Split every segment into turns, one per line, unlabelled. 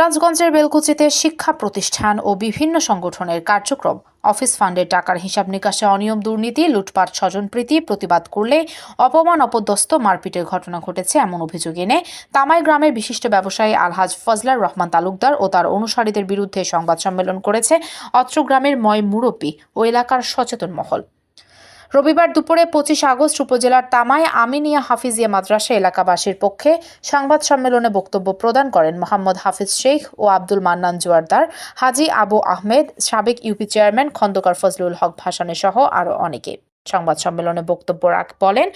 রাজগঞ্জের বেলকুচিতে শিক্ষা প্রতিষ্ঠান ও বিভিন্ন সংগঠনের কার্যক্রম। অফিস ফান্ডের টাকার হিসাব নিকাশে অনিয়ম দুর্নীতি, লুটপাট, স্বজনপ্রীতি প্রতিবাদ করলে অপমান, অপদস্থ মারপিটের ঘটনা ঘটেছে এমন অভিযোগ এনে তামাই গ্রামের বিশিষ্ট ব্যবসায়ী আলহাজ ফজলার রহমান তালুকদার ও তার অনুসারীদের বিরুদ্ধে সংবাদ সম্মেলন করেছে অত্র গ্রামের ময় মুরব্বী ও এলাকার সচেতন মহল। রবিবার দুপুরে পঁচিশ আগস্ট উপজেলার তামায় আমিনিয়া হাফিজিয়া মাদ্রাসা এলাকাবাসীর পক্ষে সংবাদ সম্মেলনে বক্তব্য প্রদান করেন মোহাম্মদ হাফিজ শেখ ও আব্দুল মান্নান জোয়ারদার, হাজি আবু আহমেদ, সাবেক ইউপি চেয়ারম্যান খন্দকার ফজলুল হক ভাসানী সহ আরও অনেকে। সংবাদ সম্মেলনে বক্তব্য রাখ বলেন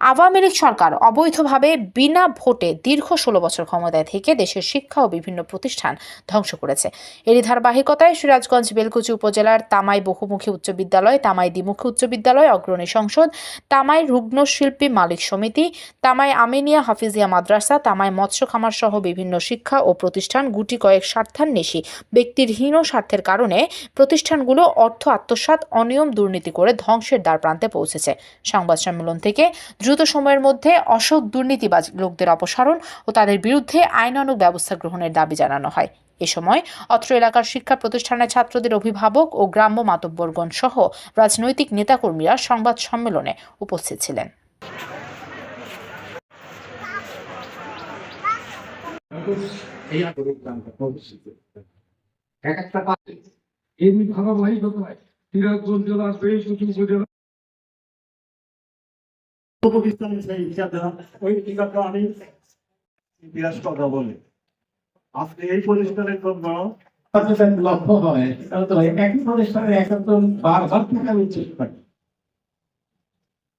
আওয়ামী লীগ সরকার অবৈধভাবে বিনা ভোটে দীর্ঘ ষোলো বছর ক্ষমতায় থেকে দেশের শিক্ষা ও বিভিন্ন প্রতিষ্ঠান ধ্বংস করেছে। এরই ধারাবাহিকতায় সিরাজগঞ্জ, বেলকুচি উপজেলার তামাই বহুমুখী উচ্চ বিদ্যালয়, তামাই দ্বিমুখী উচ্চ বিদ্যালয়, অগ্রণী সংসদ, তামাই রুগ্ন শিল্পী মালিক সমিতি, তামাই আমিনিয়া হাফিজিয়া মাদ্রাসা, তামাই মৎস্য খামার সহ বিভিন্ন শিক্ষা ও প্রতিষ্ঠান গুটি কয়েক স্বার্থান্বেষী ব্যক্তির হীন স্বার্থের কারণে প্রতিষ্ঠানগুলো অর্থ আত্মসাৎ, অনিয়ম দুর্নীতি করে ধ্বংসের দ্বার প্রান্তে পৌঁছেছে। সংবাদ সম্মেলন থেকে দ্রুত সময়ের মধ্যে অসৎ দুর্নীতিবাজ লোকদের অপসারণ ও তাদের বিরুদ্ধে আইনানুগ ব্যবস্থা গ্রহণের দাবি জানানো হয়। এ সময় অত্র এলাকার শিক্ষা প্রতিষ্ঠানের ছাত্রদের অভিভাবক ও গ্রাম্য মাতব্বরগণ সহ রাজনৈতিক নেতাকর্মীরা সংবাদ সম্মেলনে উপস্থিত ছিলেন।
এক একটা পাতে এমনি সিরাজগঞ্জ জেলা বেশ উঁচু উপজেলা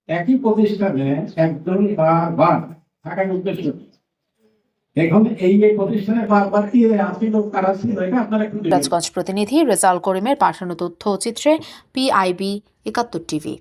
একই প্রতিষ্ঠানে একজন বারবার থাকার উদ্দেশ্য এখন এই প্রতিষ্ঠানে বারবার কি আসি লোক কারা ছিল এটা আপনারা।
রাজগঞ্জ প্রতিনিধি রেজাল করিমের পাঠানো তথ্য চিত্রে পিআইবি একাত্তর টিভি